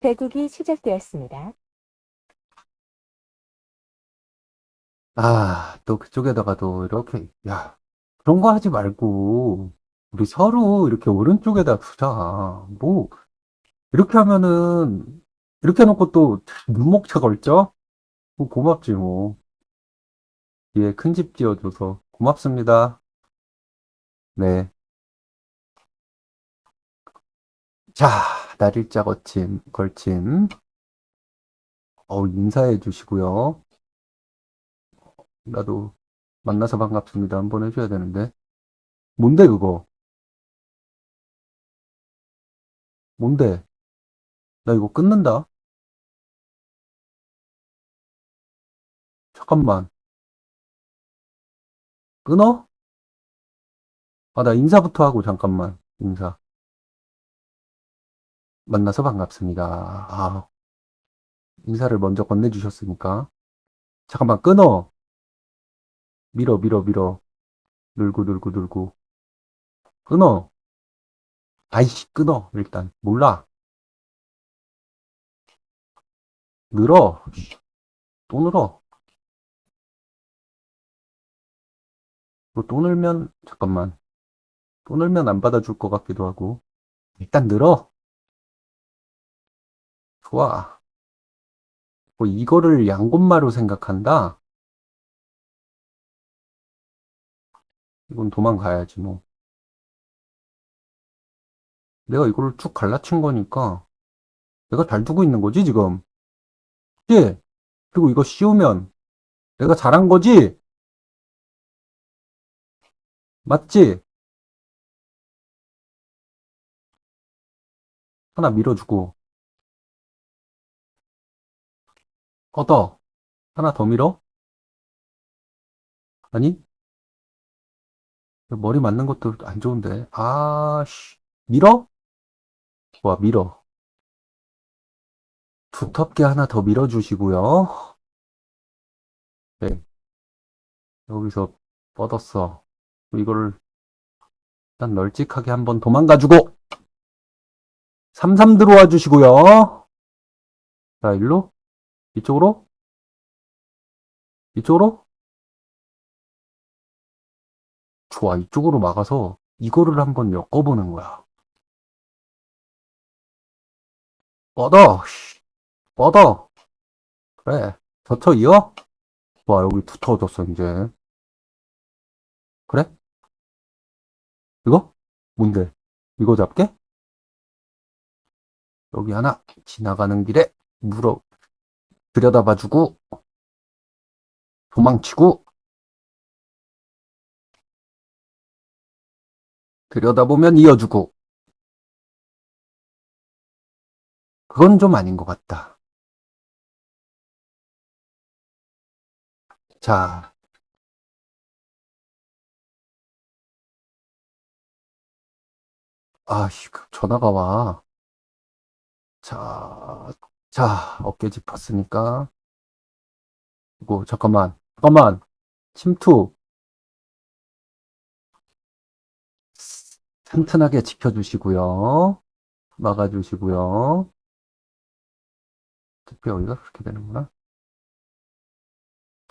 대국이 시작되었습니다. 아, 또 그쪽에다가도 이렇게, 야, 그런 거 하지 말고, 우리 서로 이렇게 오른쪽에다 두자. 뭐, 이렇게 하면은, 이렇게 해놓고 또 눈목차 걸죠? 뭐 고맙지, 뭐. 뒤에 큰집 지어줘서 고맙습니다. 네. 자, 날일자 거침, 걸침. 어, 인사해 주시고요. 나도 만나서 반갑습니다. 한번 해줘야 되는데. 뭔데, 그거? 뭔데? 나 이거 끊는다. 잠깐만. 끊어? 아, 나 인사부터 하고, 잠깐만. 인사. 만나서 반갑습니다. 아, 인사를 먼저 건네주셨으니까. 잠깐만, 끊어. 밀어, 밀어, 밀어. 늘고, 늘고, 늘고. 끊어. 아이씨, 끊어. 일단. 몰라. 늘어. 또 늘어. 이거 또 늘면, 잠깐만. 또 늘면 안 받아줄 것 같기도 하고. 일단 늘어. 좋아. 뭐, 이거를 양곤마로 생각한다? 이건 도망가야지, 뭐. 내가 이거를 쭉 갈라친 거니까, 내가 잘 두고 있는 거지, 지금. 그치? 그리고 이거 씌우면, 내가 잘한 거지? 맞지? 하나 밀어주고, 얻어. 하나 더 밀어? 아니? 머리 맞는 것도 안 좋은데. 아, 씨. 밀어? 좋아, 밀어. 두텁게 하나 더 밀어주시고요. 네. 여기서 뻗었어. 이거를 일단 널찍하게 한번 도망가주고 33 들어와 주시고요. 자, 일로? 이쪽으로? 이쪽으로? 좋아, 이쪽으로 막아서 이거를 한번 엮어보는 거야. 뻗어, 씨. 뻗어. 그래. 젖혀 이어? 와, 여기 두터워졌어, 이제. 그래? 이거? 뭔데? 이거 잡게? 여기 하나 지나가는 길에 물어 들여다봐주고 도망치고 들여다보면 이어주고 그건 좀 아닌 것 같다. 자, 아, 전화가 와. 자, 자, 어깨 짚었으니까. 이거, 잠깐만, 잠깐만. 침투. 튼튼하게 지켜주시고요. 막아주시고요. 특히 여기가 그렇게 되는구나.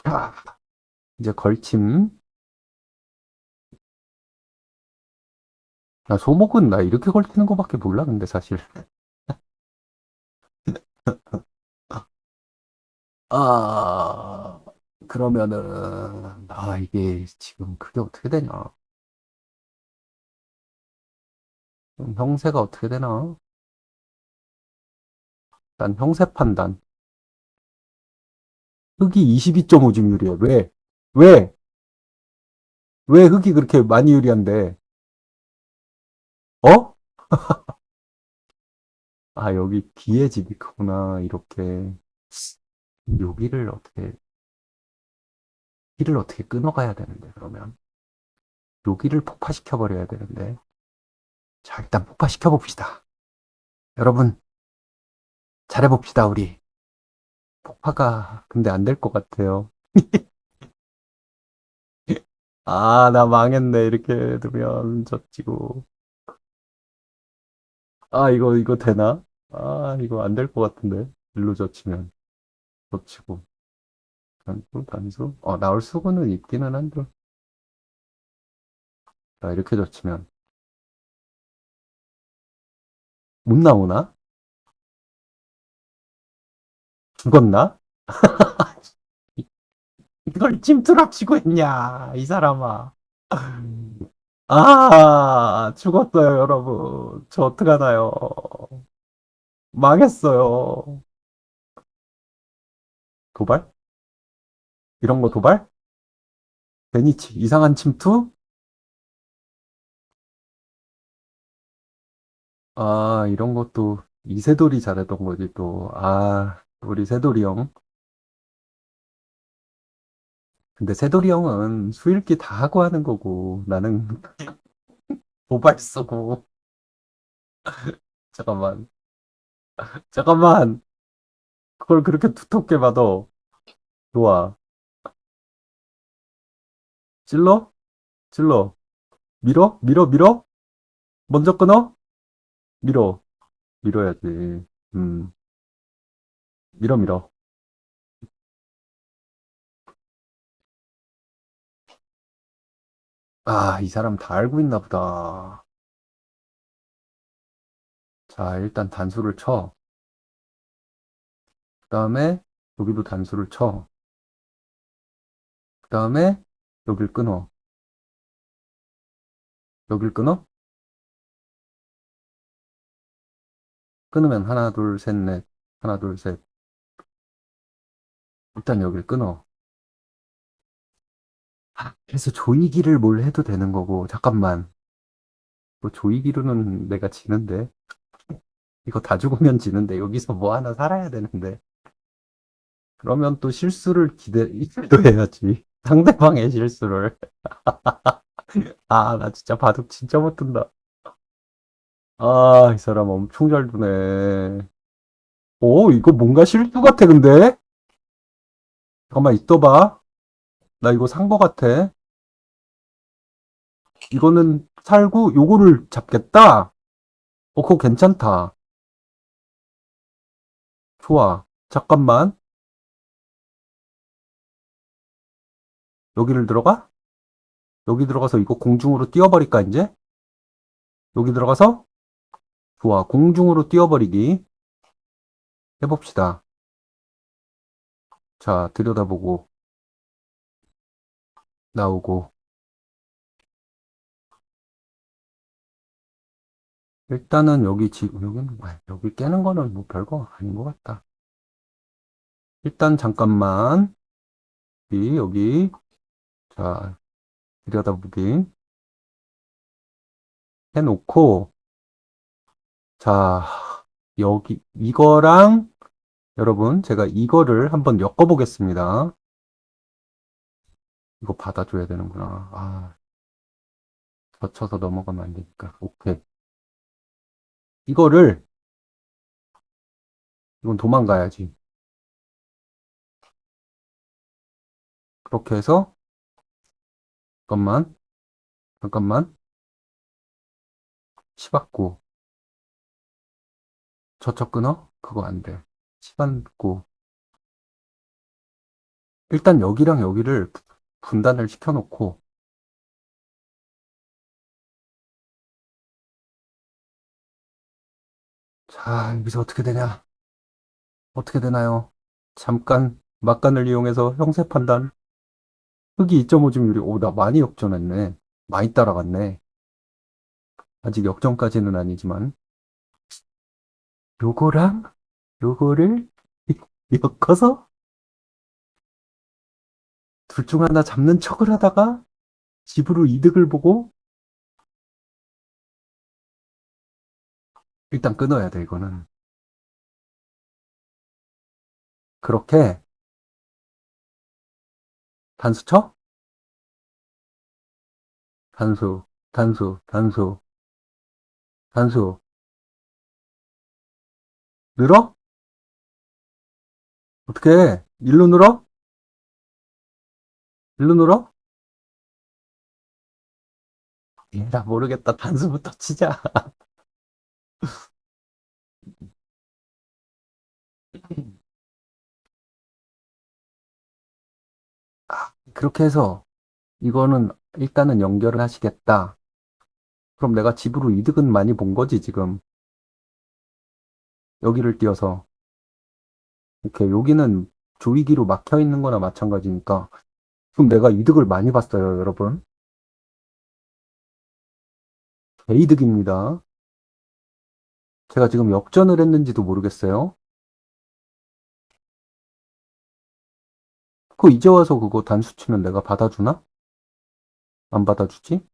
자, 이제 걸침. 나 소목은 나 이렇게 걸치는 거밖에 몰라, 근데 사실. 아, 그러면은, 아, 이게 지금 그게 어떻게 되냐. 그럼 형세가 어떻게 되나? 일단 형세 판단. 흑이 22.5점 유리해. 왜? 왜? 왜 흑이 그렇게 많이 유리한데? 어? 아, 여기 뒤에 집이 크구나. 이렇게. 여기를 어떻게, 여기를 어떻게 끊어가야 되는데, 그러면. 여기를 폭파시켜 버려야 되는데. 자, 일단 폭파시켜 봅시다. 여러분, 잘해 봅시다, 우리. 폭파가, 근데 안 될 것 같아요. 아, 나 망했네. 이렇게 두면 젖지고. 아, 이거, 이거 되나? 아, 이거 안 될 것 같은데. 일로 젖히면. 젖히고. 단수, 단수. 어, 나올 수고는 있기는 한데. 자, 이렇게 젖히면. 못 나오나? 죽었나? 이걸 찜투랍치고 했냐, 이 사람아. 아, 죽었어요, 여러분. 저 어떡하나요? 망했어요. 도발? 이런 거 도발? 베니치, 이상한 침투? 아, 이런 것도 이세돌이 잘했던 거지, 또. 아, 우리 세돌이 형. 근데 세돌이 형은 수일기 다 하고 하는 거고, 나는 도발 쓰고. 잠깐만. 잠깐만. 그걸 그렇게 두텁게 받아. 좋아. 찔러? 찔러. 밀어? 밀어? 밀어? 먼저 끊어? 밀어. 밀어야지. 음. 밀어, 밀어. 아, 이 사람 다 알고 있나 보다. 자, 일단 단수를 쳐. 그 다음에 여기도 단수를 쳐. 그 다음에 여길 끊어. 여길 끊어? 끊으면 하나, 둘, 셋, 넷. 하나, 둘, 셋. 일단 여길 끊어. 아, 그래서 조이기를 뭘 해도 되는 거고. 잠깐만. 뭐 조이기로는 내가 지는데. 이거 다 죽으면 지는데. 여기서 뭐 하나 살아야 되는데. 그러면 또 실수를 기대, 기도해야지. 상대방의 실수를. 아, 나 진짜 바둑 진짜 못 둔다. 아, 이 사람 엄청 잘 두네. 오, 이거 뭔가 실수 같아, 근데? 잠깐만, 있어봐. 나 이거 산 거 같아. 이거는 살고, 요거를 잡겠다? 어, 그거 괜찮다. 좋아. 잠깐만. 여기를 들어가? 여기 들어가서 이거 공중으로 띄워버릴까, 이제? 여기 들어가서? 좋아. 공중으로 띄워버리기. 해봅시다. 자, 들여다보고, 나오고. 일단은 여기 지금, 여기는, 아, 여기 깨는 거는 뭐 별거 아닌 것 같다. 일단 잠깐만. 여기, 여기. 자, 들여다보기. 해놓고, 자, 여기, 이거랑, 여러분, 제가 이거를 한번 엮어보겠습니다. 이거 받아줘야 되는구나. 아, 젖혀서 넘어가면 안 되니까. 오케이. 이거를, 이건 도망가야지. 그렇게 해서, 잠깐만, 잠깐만. 치받고, 저쪽 끊어? 그거 안 돼. 치받고. 일단 여기랑 여기를 부- 분단을 시켜놓고, 자, 여기서 어떻게 되냐? 어떻게 되나요? 잠깐, 막간을 이용해서 형세 판단. 흑이 2.5 증률이, 오, 나 많이 역전했네. 많이 따라갔네. 아직 역전까지는 아니지만. 요거랑, 요거를 엮어서 둘 중 하나 잡는 척을 하다가 집으로 이득을 보고 일단 끊어야 돼, 이거는. 그렇게 단수 쳐? 단수, 단수, 단수, 단수. 늘어? 어떻게 해? 일로 늘어? 일로 늘어? 얘라 모르겠다. 단수부터 치자. 그렇게 해서 이거는 일단은 연결을 하시겠다. 그럼 내가 집으로 이득은 많이 본 거지, 지금. 여기를 띄어서. 오케이, 여기는 조이기로 막혀 있는 거나 마찬가지니까. 그럼 내가 이득을 많이 봤어요, 여러분. 개이득입니다. 제가 지금 역전을 했는지도 모르겠어요. 그거 이제 와서 그거 단수 치면 내가 받아주나? 안 받아주지?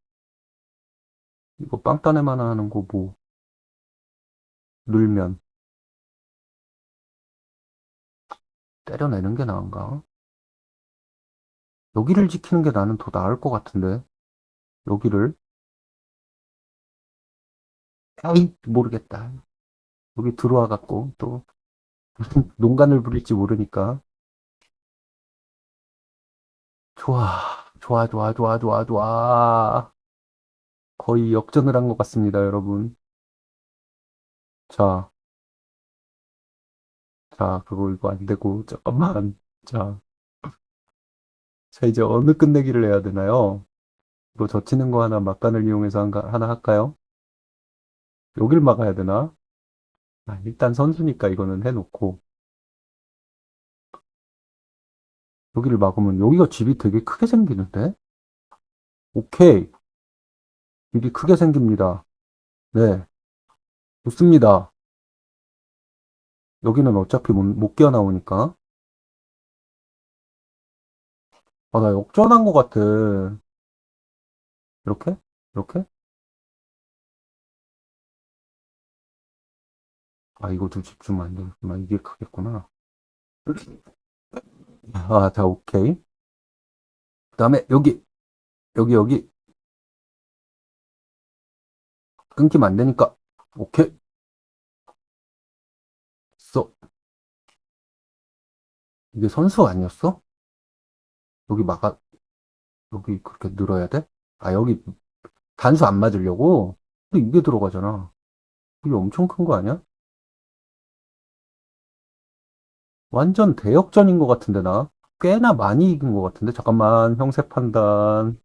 이거 빵따내만 하는 거 뭐, 늘면. 때려내는 게 나은가? 여기를 지키는 게 나는 더 나을 것 같은데. 여기를. 에이, 모르겠다. 여기 들어와 갖고 또 무슨 농간을 부릴지 모르니까. 좋아, 좋아, 좋아, 좋아, 좋아, 좋아. 거의 역전을 한 것 같습니다, 여러분. 자, 자, 그거 이거 안 되고, 잠깐만. 자, 자, 이제 어느 끝내기를 해야 되나요? 이거 젖히는 거 하나 막간을 이용해서 한가- 하나 할까요? 여길 막아야 되나? 아, 일단 선수니까 이거는 해놓고. 여기를 막으면 여기가 집이 되게 크게 생기는데? 오케이. 집이 크게 생깁니다. 네. 좋습니다. 여기는 어차피 못, 못 끼어나오니까. 아, 나 역전한 것 같아. 이렇게? 이렇게? 아, 이거 좀 집중 안 되겠구나. 이게 크겠구나. 아, 자, 오케이. 그 다음에 여기, 여기, 여기. 끊기면 안 되니까. 오케이. 써. 이게 선수 아니었어? 여기 막아, 여기 그렇게 늘어야 돼? 아, 여기 단수 안 맞으려고? 근데 이게 들어가잖아. 이게 엄청 큰 거 아니야? 완전 대역전인 것 같은데, 나? 꽤나 많이 이긴 것 같은데? 잠깐만, 형세 판단.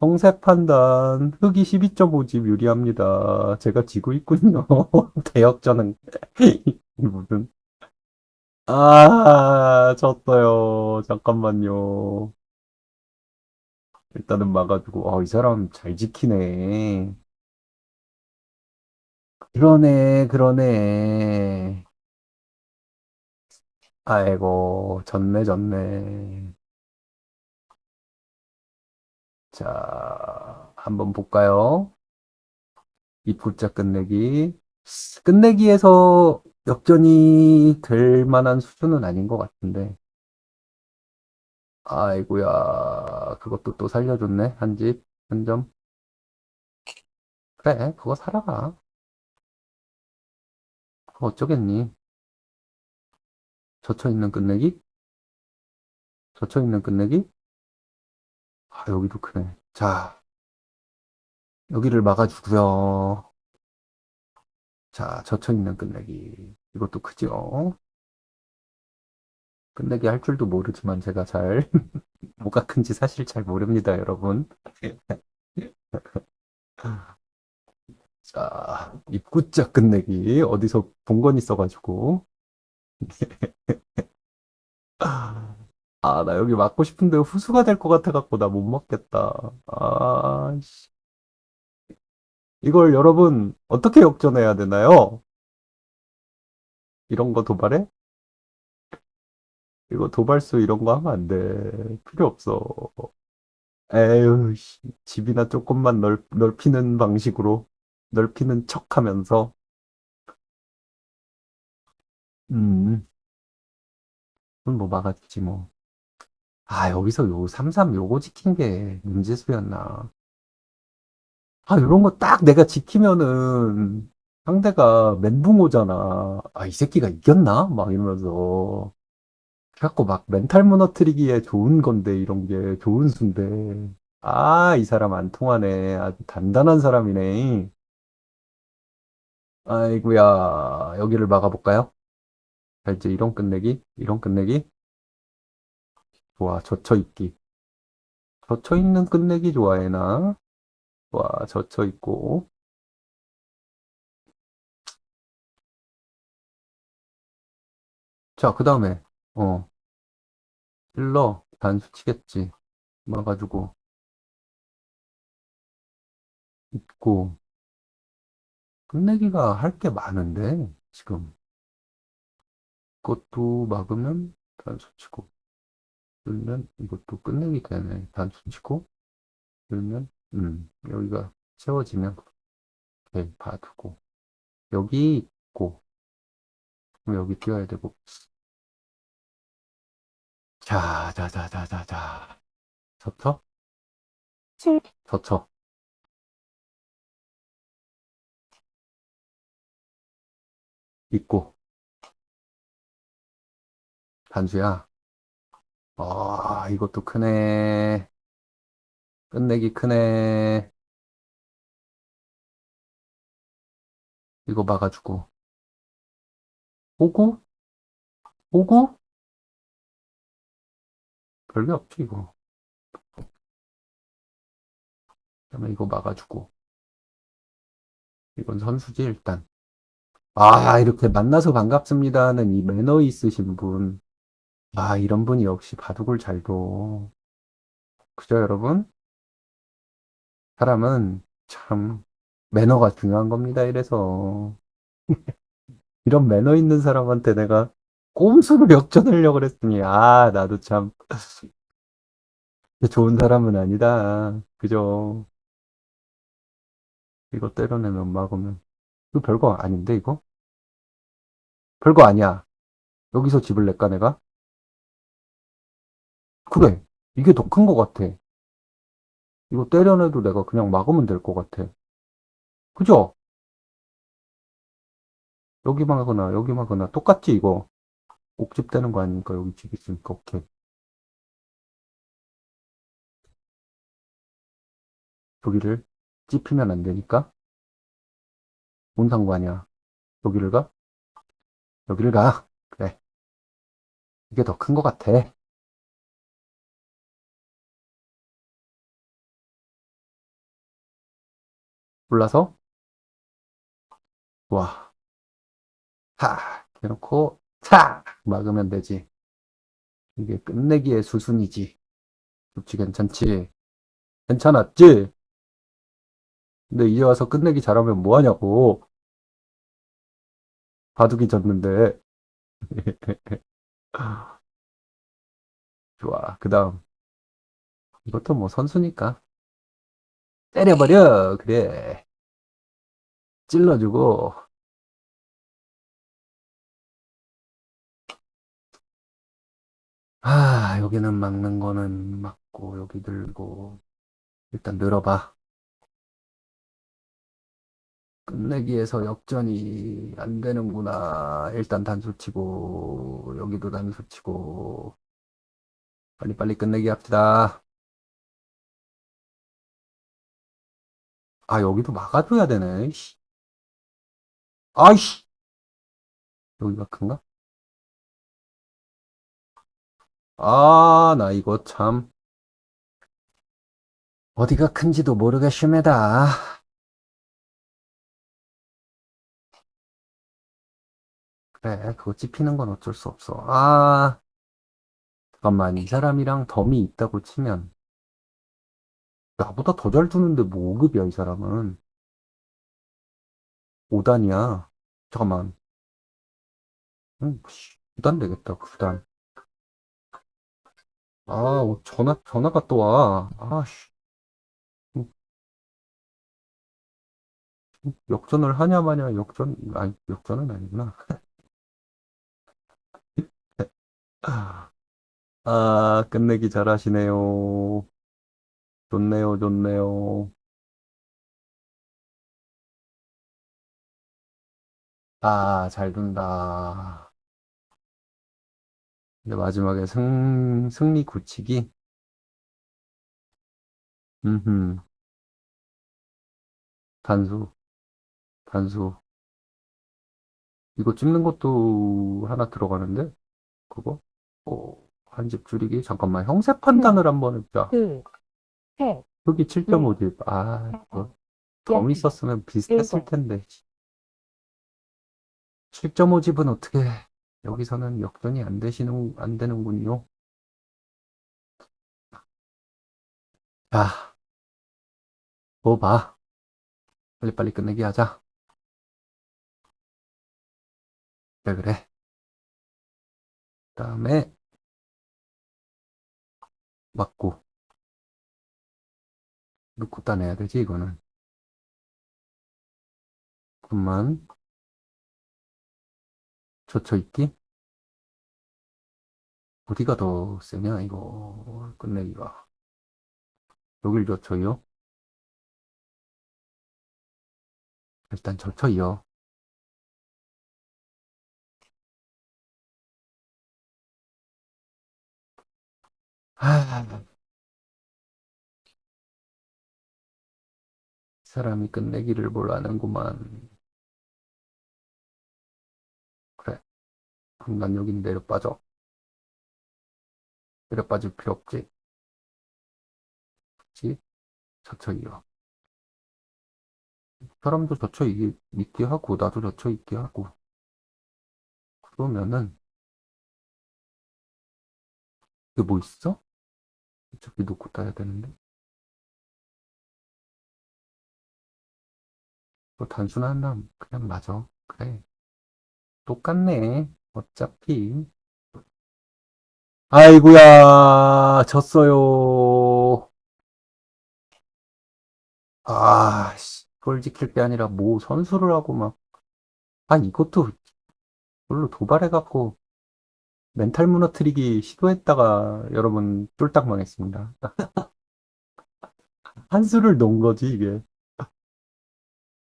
형세 판단. 흑이 12.5집 유리합니다. 제가 지고 있군요. 대역전은. 무슨. 아, 졌어요. 잠깐만요. 일단은 막아주고, 아, 이 사람 잘 지키네. 그러네, 그러네. 아이고, 졌네, 졌네. 자, 한번 볼까요? 입구자 끝내기. 끝내기에서 역전이 될 만한 수준은 아닌 것 같은데. 아이고야, 그것도 또 살려줬네. 한 집, 한 점. 그래, 그거 살아가. 어쩌겠니? 젖혀있는 끝내기? 젖혀있는 끝내기? 아, 여기도 크네. 자, 여기를 막아주고요. 자, 젖혀있는 끝내기. 이것도 크죠? 끝내기 할 줄도 모르지만 제가 잘, 뭐가 큰지 사실 잘 모릅니다, 여러분. 자, 입구자 끝내기. 어디서 본 건 있어가지고. 아, 나 여기 맞고 싶은데 후수가 될 것 같아갖고 나못 맞겠다. 아, 씨. 이걸 여러분 어떻게 역전해야 되나요? 이런 거 도발해? 이거 도발수 이런 거 하면 안 돼. 필요 없어. 에휴, 씨. 집이나 조금만 넓, 넓히는 방식으로 넓히는 척 하면서 음, 그건 뭐 막아주지 뭐. 아, 여기서 요 33 요거 지킨 게 문제수였나. 아, 요런 거 딱 내가 지키면은 상대가 멘붕 오잖아. 아, 이 새끼가 이겼나? 막 이러면서. 그래갖고 막 멘탈 무너뜨리기에 좋은 건데, 이런 게 좋은 수인데. 아, 이 사람 안 통하네. 아주 단단한 사람이네. 아이고야, 여기를 막아볼까요? 자, 이제 이런 끝내기, 이런 끝내기. 좋아, 젖혀있기. 젖혀있는 끝내기 좋아해, 나. 와, 젖혀있고. 자, 그 다음에, 어, 힐러, 단수 치겠지. 막아주고, 있고. 끝내기가 할 게 많은데, 지금. 그것도 막으면 단수 치고, 그러면 이것도 끝내기 되네. 단수 치고, 그러면, 음, 여기가 채워지면, 이렇게 봐두고, 여기 있고, 그럼 여기 띄워야 되고. 자, 자, 자, 자, 자, 자. 젖혀? 출, 젖혀. 있고. 단수야. 아, 이것도 크네. 끝내기 크네. 이거 막아주고. 호구? 호구? 별게 없지, 이거. 그다음에 이거 막아주고. 이건 선수지, 일단. 아, 이렇게 만나서 반갑습니다는 이 매너 있으신 분. 아, 이런 분이 역시 바둑을 잘 둬. 그죠, 여러분? 사람은 참 매너가 중요한 겁니다, 이래서. 이런 매너 있는 사람한테 내가 꼼수로 역전하려고 그랬더니, 아, 나도 참 좋은 사람은 아니다. 그죠? 이거 때려내면 막으면. 이거 별거 아닌데, 이거? 별거 아니야. 여기서 집을 낼까, 내가? 그래. 이게 더 큰 것 같아. 이거 때려내도 내가 그냥 막으면 될 것 같아. 그죠? 여기 막거나, 여기 막거나, 똑같지, 이거? 옥집 되는 거 아닙니까? 여기 집 있으니까, 오케이. 여기를 찝히면 안 되니까? 뭔 상관이야? 여기를 가? 여기를 가. 그래. 이게 더 큰 것 같아. 골라서, 와. 하, 해놓고, 탁! 막으면 되지. 이게 끝내기의 수순이지. 좋지, 괜찮지? 괜찮았지? 근데 이제 와서 끝내기 잘하면 뭐하냐고. 바둑이 졌는데. 좋아. 그 다음. 이것도 뭐 선수니까. 때려버려. 그래. 찔러주고. 아, 여기는 막는 거는 막고, 여기 들고. 일단 늘어봐. 끝내기에서 역전이 안 되는구나. 일단 단수 치고, 여기도 단수 치고. 빨리빨리 끝내기 합시다. 아, 여기도 막아줘야 되네. 씨. 아이씨. 여기가 큰가? 아, 나 이거 참. 어디가 큰지도 모르겠슈매다. 그래, 그거 찝히는 건 어쩔 수 없어. 아, 잠깐만, 이 사람이랑 덤이 있다고 치면, 나보다 더 잘 두는데 뭐 5급이야, 이 사람은. 5단이야. 잠깐만. 응, 9단 되겠다, 9단. 아, 어, 전화, 전화가 또 와. 아 씨. 역전을 하냐 마냐, 역전, 아니, 역전은 아니구나. 아, 끝내기 잘하시네요. 좋네요, 좋네요. 아, 잘 둔다. 근데 마지막에 승, 승리 굳히기? 음흠. 단수, 단수. 이거 찍는 것도 하나 들어가는데? 그거? 어, 한 집 줄이기? 잠깐만, 형세 판단을 한번 해보자. 둘, 셋, 여기 7.5집. 아, 이거 덤 있었으면 비슷했을. 텐데. 7.5집은 어떻게, 여기서는 역전이 안 되시는, 안 되는군요. 자, 뭐 봐. 빨리빨리 끝내기 하자. 그래, 그래. 그 다음에, 맞고. 넣고 따내야 되지, 이거는. 그만. 젖혀있기? 어디가 더 세냐, 이거. 끝내기가. 여길 젖혀요? 일단 젖혀요. 하, 사람이 끝내기를 뭘 아는구만. 그래. 난 여긴 내려 빠져. 내려 빠질 필요 없지. 그치? 젖혀 이어. 사람도 젖혀 이- 있게 하고, 나도 젖혀 있게 하고. 그러면은, 이게 뭐 있어? 어차피 놓고 따야 되는데. 뭐 단순한 남, 그냥 맞아. 그래. 똑같네. 어차피. 아이고야, 졌어요. 아, 씨, 그걸 지킬 게 아니라 뭐 선수를 하고 막. 아, 이것도 별로 도발해갖고 멘탈 무너뜨리기 시도했다가 여러분 쫄딱 망했습니다. 한 수를 놓은 거지, 이게.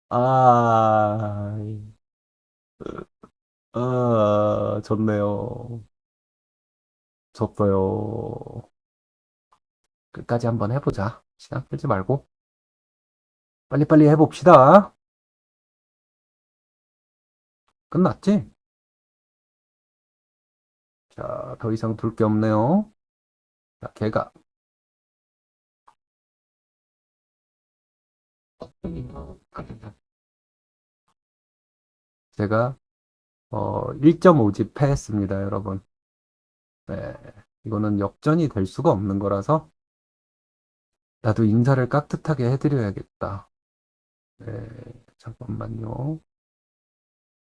아, 아, 졌네요. 졌어요. 끝까지 한번 해보자. 시간 끌지 말고. 빨리빨리 해봅시다. 끝났지? 자, 더 이상 둘 게 없네요. 자, 걔가. 제가, 어, 1.5집 패했습니다, 여러분. 네. 이거는 역전이 될 수가 없는 거라서, 나도 인사를 깍듯하게 해드려야겠다. 네, 잠깐만요.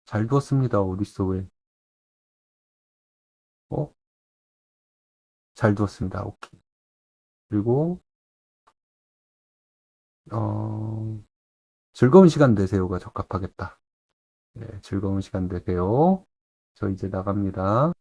잘 두었습니다, 어딨어, 왜. 어? 잘 두었습니다. 오케이. 그리고, 어, 즐거운 시간 되세요가 적합하겠다. 네, 즐거운 시간 되세요. 저 이제 나갑니다.